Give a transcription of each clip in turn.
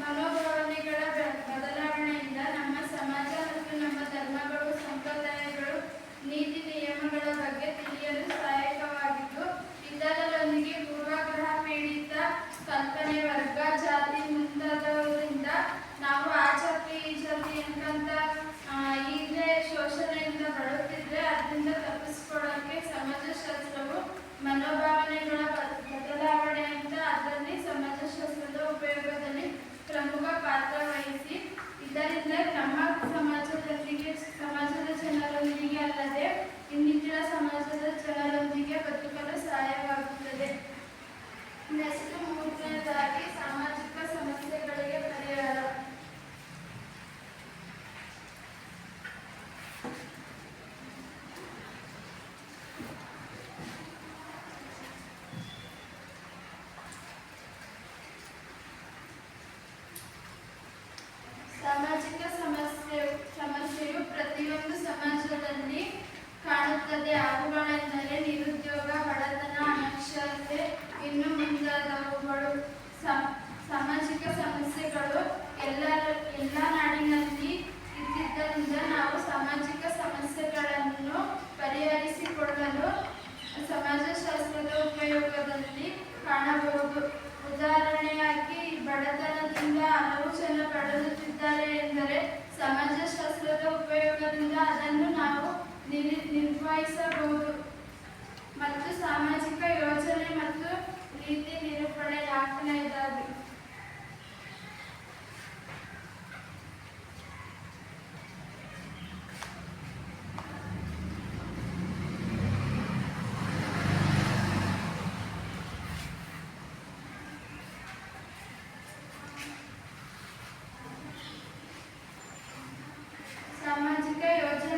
ಮನೋಭಾವನೆಗಳ ಬದಲಾವಣೆಯಿಂದ ನಮ್ಮ ಸಮಾಜ ಮತ್ತು ನಮ್ಮ ಧರ್ಮಗಳು ಸಂಪ್ರದಾಯಗಳು ನೀತಿ ನಿಯಮಗಳ ಬಗ್ಗೆ ತಿಳಿಯಲು ಸಾಧ್ಯ ಸಮಾಜದ ಜನರೊಂದಿಗೆ ಬದುಕಲು ಸಹಾಯವಾಗುತ್ತದೆ.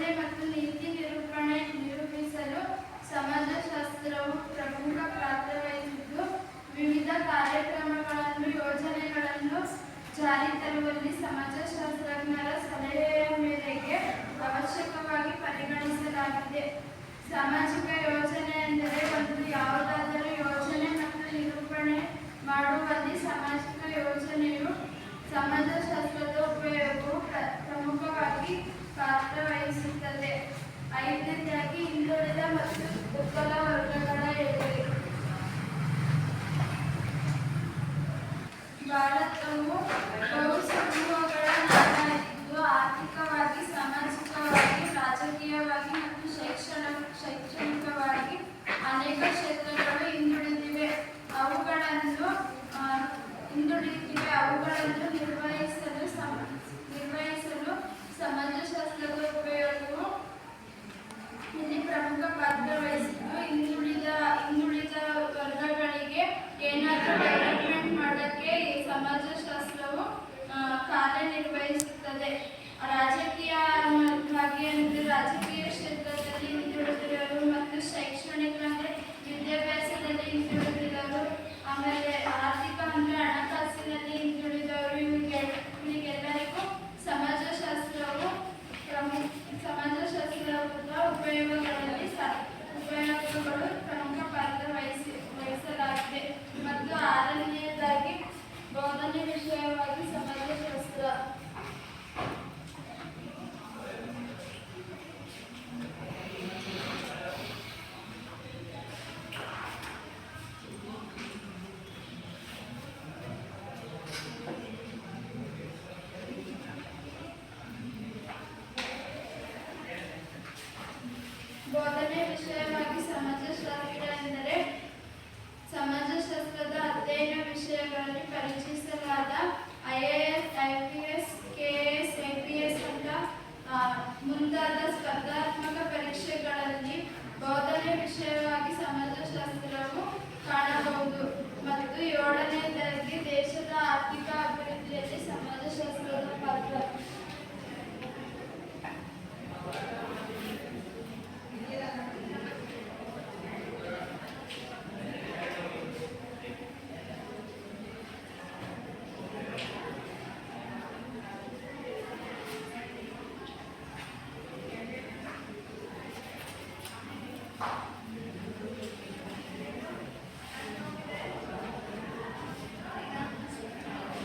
ಮೌಲ್ಯ ಮತ್ತು ನೀತಿ ನಿರೂಪಣೆ ನಿರೂಪಿಸಲು ಸಮಾಜಶಾಸ್ತ್ರವು ಪ್ರಮುಖ ಪಾತ್ರವಹಿಸಿದ್ದು ವಿವಿಧ ಕಾರ್ಯಕ್ರಮಗಳನ್ನು, ಯೋಜನೆಗಳನ್ನು ಜಾರಿ ತರುವಲ್ಲಿ ಸಮಾಜಶಾಸ್ತ್ರಜ್ಞರ ಸಲಹೆಯ ಮೇರೆಗೆ ಅವಶ್ಯಕವಾಗಿ ಪರಿಗಣಿಸಲಾಗಿದೆ. ಸಾಮಾಜಿಕ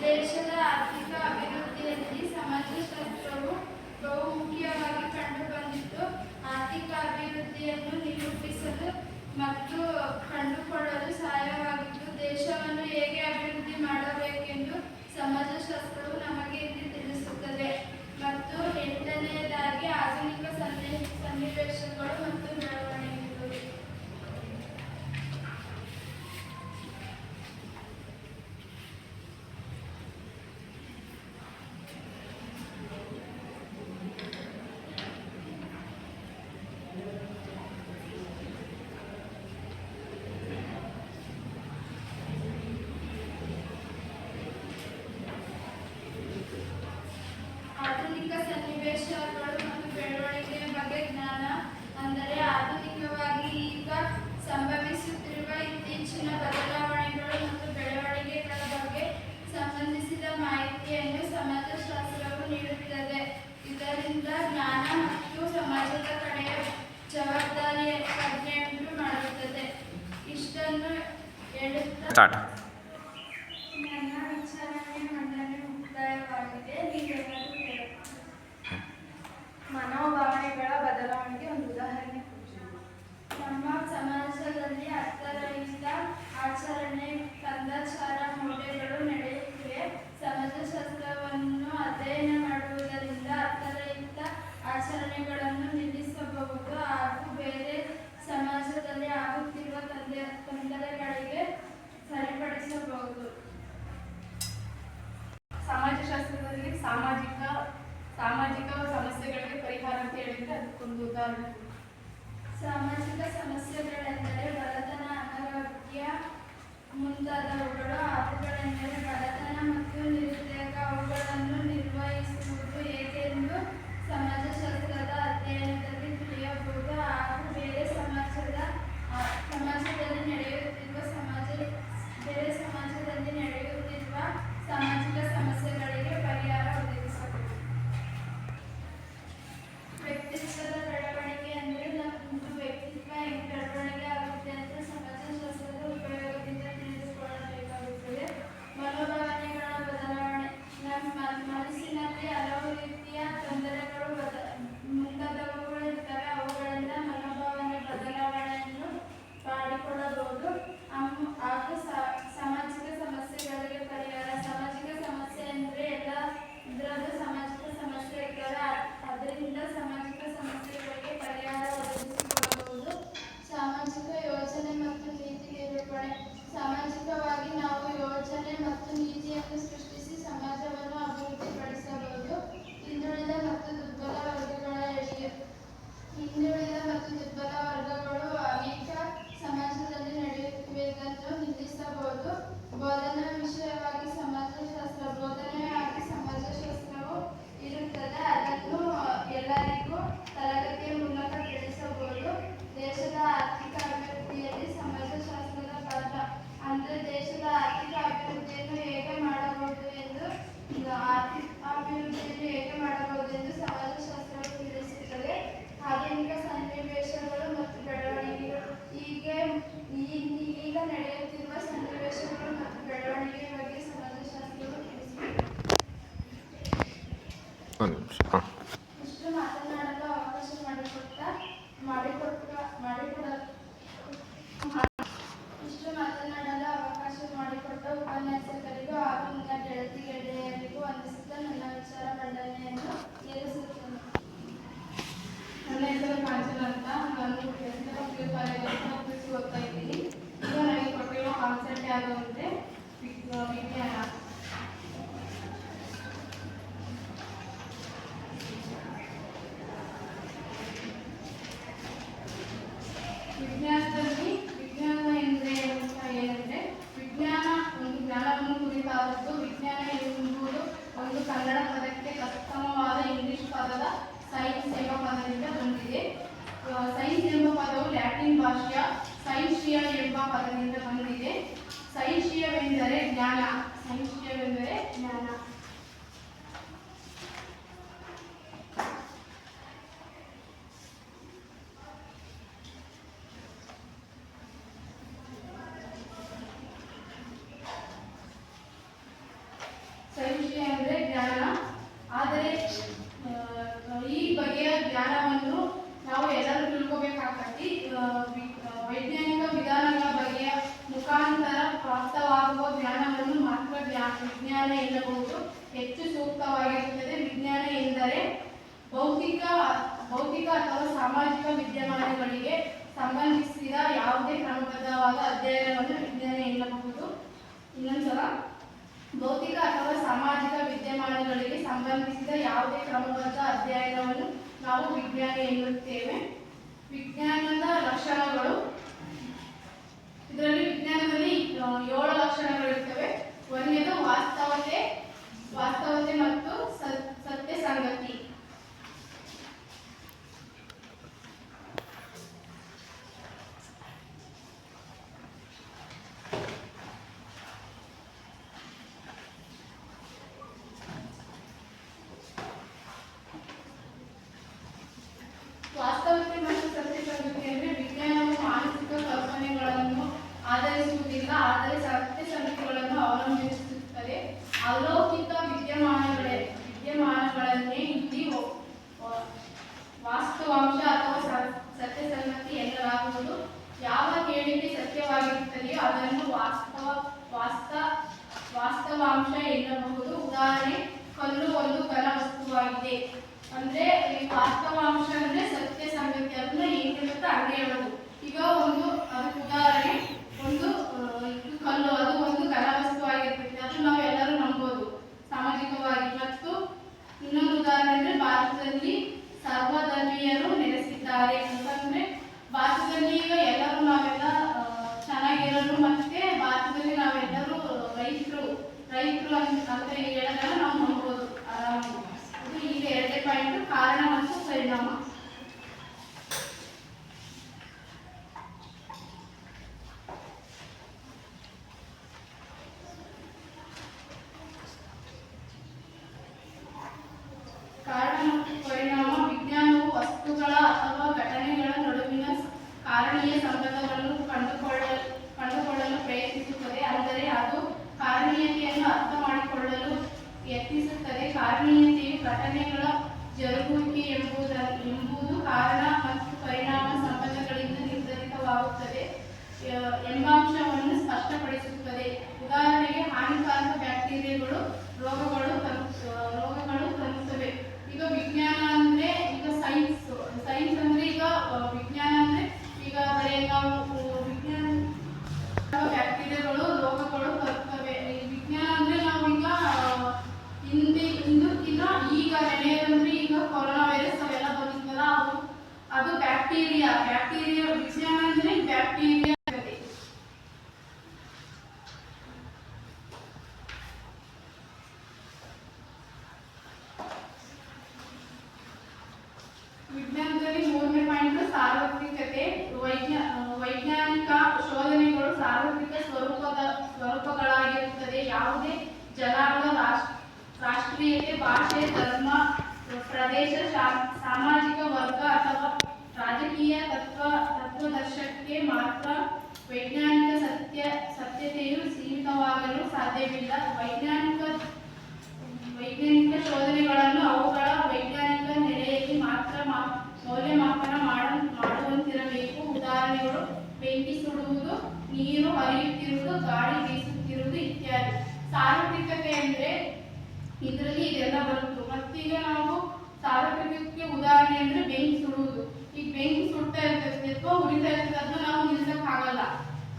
ದೇಶದ ಆರ್ಥಿಕ ಅಭಿವೃದ್ಧಿಯಲ್ಲಿ ಸಮಾಜಶಾಸ್ತ್ರವು ಬಹುಮುಖ್ಯವಾಗಿ ಕಂಡುಬಂದಿದ್ದು ಆರ್ಥಿಕ ಅಭಿವೃದ್ಧಿಯನ್ನು ನಿರೂಪಿಸಲು ಮತ್ತು loving ಅಧ್ಯಯನವನ್ನು ನಾವು ವಿಜ್ಞಾನ ಎನ್ನುತ್ತೇವೆ. ವಿಜ್ಞಾನದ ಲಕ್ಷಣಗಳು. ಇದರಲ್ಲಿ ವಿಜ್ಞಾನದಲ್ಲಿ ಏಳು ಲಕ್ಷಣಗಳಿರ್ತವೆ. ಒಂದನೇದು ವಾಸ್ತವತೆ ವಾಸ್ತವತೆ ಮತ್ತು ಸತ್- ಸತ್ಯ ಸಂಗತಿ ರೈತರು ಅಂತ ಸ್ಪಷ್ಟಪಡಿಸುತ್ತದೆ. ಉದಾಹರಣೆಗೆ ಹಾನಿಕಾರಕ ಬ್ಯಾಕ್ಟೀರಿಯಾಗಳು, ರೋಗಗಳು ರೋಗಗಳು ತರುತ್ತವೆ ಈಗ ವಿಜ್ಞಾನ ಅಂದ್ರೆ ಈಗ ಸೈನ್ಸ್ ಸೈನ್ಸ್ ಅಂದ್ರೆ ಈಗ ವಿಜ್ಞಾನ ಅಂದ್ರೆ ಈಗ ನಾವು ವಿಜ್ಞಾನ ಬ್ಯಾಕ್ಟೀರಿಯಾಗಳು, ರೋಗಗಳು ತರುತ್ತವೆ ವಿಜ್ಞಾನ ಅಂದ್ರೆ ನಾವು ಈಗ ಹಿಂದೆ ಹಿಂದಕ್ಕಿಂತ ಈಗ ನಡೆಯೋದಂದ್ರೆ ಈಗ ಕೊರೋನಾ ವೈರಸ್ ಅವೆಲ್ಲ ಬಂದಿದ್ದಲ್ಲ ಅದು ಅದು ಬ್ಯಾಕ್ಟೀರಿಯಾ ಬ್ಯಾಕ್ಟೀರಿಯಾ ವಿಜ್ಞಾನ ಅಂದ್ರೆ ಬ್ಯಾಕ್ಟೀರಿಯಾ ಇರ್ತದೆ. ವಿಜ್ಞಾನದಲ್ಲಿ ಮೂರನೇ ಪಾಯಿಂಟ್ ಸಾರ್ವತ್ರಿಕತೆ ವೈಜ್ಞಾ ವೈಜ್ಞಾನಿಕ ಶೋಧನೆಗಳು ಸಾರ್ವತ್ರಿಕ ಸ್ವರೂಪದ ಸ್ವರೂಪಗಳಾಗಿರುತ್ತದೆ. ಯಾವುದೇ ಜನಾಂಗ ರಾಷ್ಟ್ರ, ರಾಷ್ಟ್ರೀಯತೆ, ಭಾಷೆ, ಧರ್ಮ, ಪ್ರದೇಶ ಸಾಮಾಜಿಕ ವರ್ಗ ಅಥವಾ ರಾಜಕೀಯ ತತ್ವ ತತ್ವದರ್ಶಕ್ಕೆ ಮಾತ್ರ ವೈಜ್ಞಾನಿಕ ಸತ್ಯ, ಸತ್ಯತೆಯು ಸೀಮಿತವಾಗಲು ಸಾಧ್ಯವಿಲ್ಲ. ವೈಜ್ಞಾನಿಕ ವೈಜ್ಞಾನಿಕ ಶೋಧನೆಗಳನ್ನು ಅವುಗಳ ವೈಜ್ಞಾನಿಕ ನೆಲೆಯಲ್ಲಿ ಮಾತ್ರ ಮೌಲ್ಯಮಾಪನ ಮಾಡ, ಮಾಡುವಂತಿರಬೇಕು. ಉದಾಹರಣೆಗಳು ಬೆಂಕಿ ಸುಡುವುದು, ನೀರು ಹರಿಯುತ್ತಿರುವುದು, ಗಾಳಿ ಬೀಸುತ್ತಿರುವುದು ಇತ್ಯಾದಿ. ಸಾರ್ವತ್ರಿಕತೆ ಅಂದ್ರೆ ಇದರಲ್ಲಿ ಇದೆಲ್ಲ ಬರುತ್ತು ಮತ್ತೀಗ ನಾವು ಸಾರ್ವತ್ರಿಕಕ್ಕೆ ಉದಾಹರಣೆ ಅಂದ್ರೆ ಬೆಂಕಿ ಸುಡುವುದು. ಈಗ ಬೆಂಕಿ ಸುಡ್ತಾ ಇರ್ತದೆ, ಅಥವಾ ಉರಿತಾ ಇರ್ತದೆ ಅದನ್ನ ನಾವು ನಿಲ್ಸಕ್ ಆಗಲ್ಲ.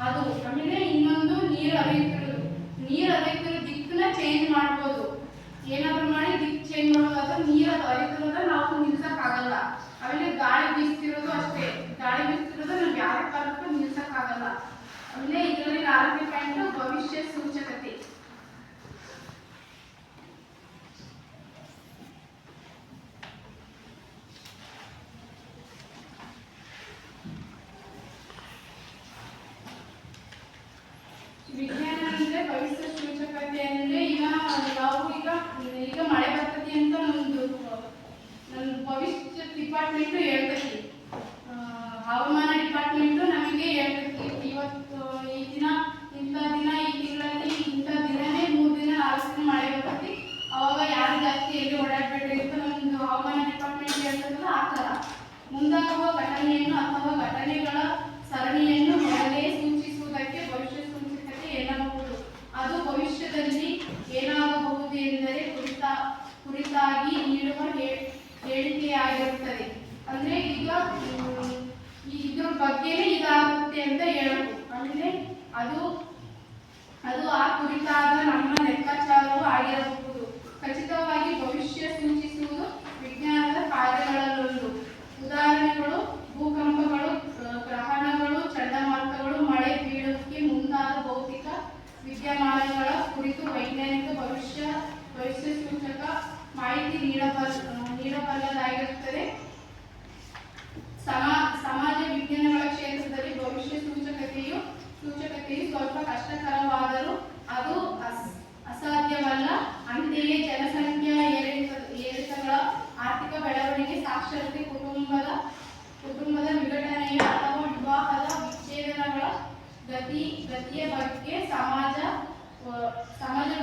ಅದು ಆಮೇಲೆ ಇನ್ನೊಂದು ನೀರು ಹರಿಯುತ್ತಿರುವುದು. ನೀರು ಹರಿಯುತ್ತಿರೋ ದಿಕ್ಕನ್ನ ಚೇಂಜ್ ಮಾಡ್ಬೋದು. ಏನಾದ್ರು ಮಾಡಿ ದಿಕ್ ಚೇಂಜ್ ಮಾಡೋದು, ಅಥವಾ ನೀರು ಹರಿತಿರೋದ ನಾವು ನಿಲ್ಸಕ್ service department to air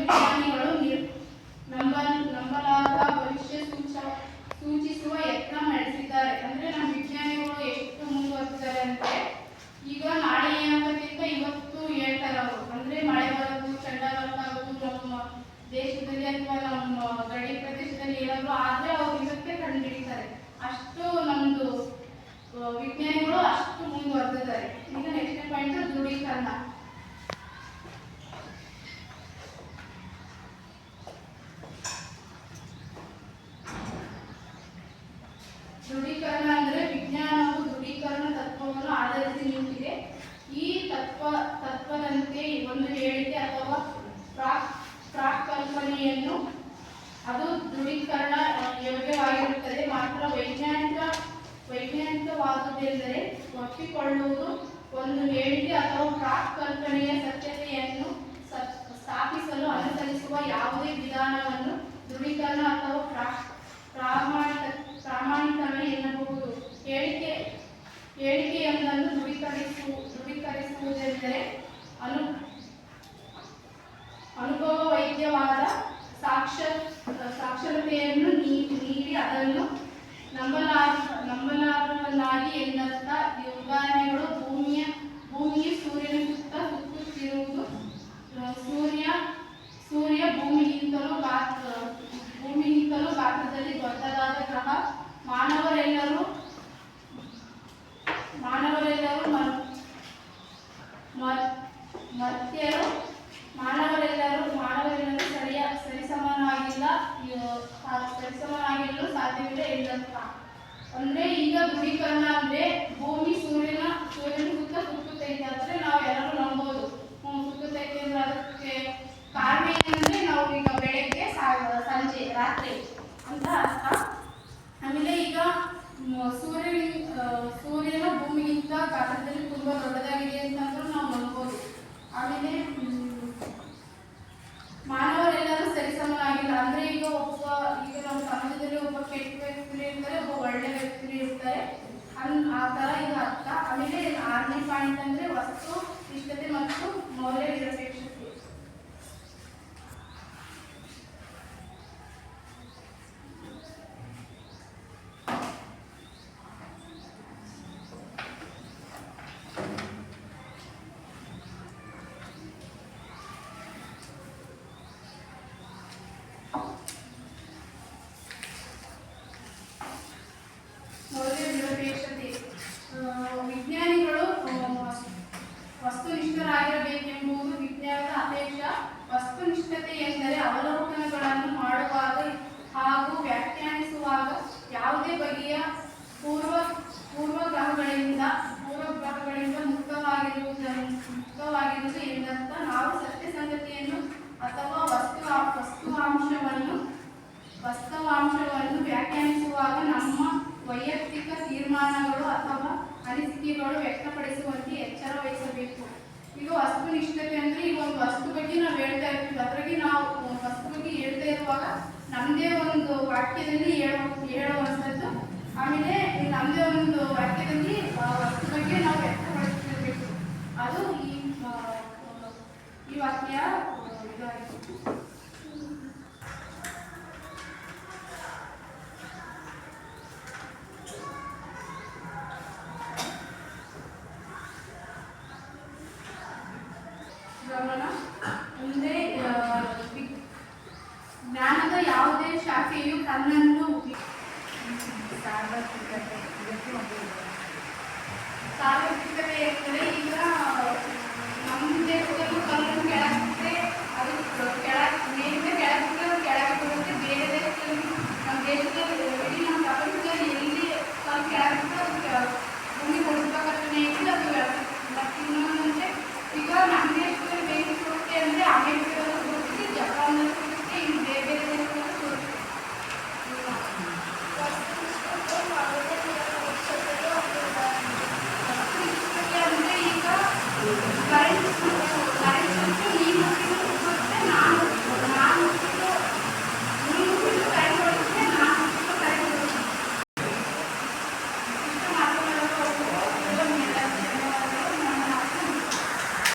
Yeah. alongar ನಮ್ಮದೇ ಒಂದು ವಾಕ್ಯದಲ್ಲಿ ಹೇಳೋ ಹೇಳುವಂಥದ್ದು ಆಮೇಲೆ ನಮ್ಮದೇ ಒಂದು ವಾಕ್ಯದಲ್ಲಿ ವಸ್ತು ಬಗ್ಗೆ ನಾವು ವ್ಯಕ್ತಪಡಿಸಿರಬೇಕು ಅದು ಈ ವಾಕ್ಯ ಇದಾಗಿತ್ತು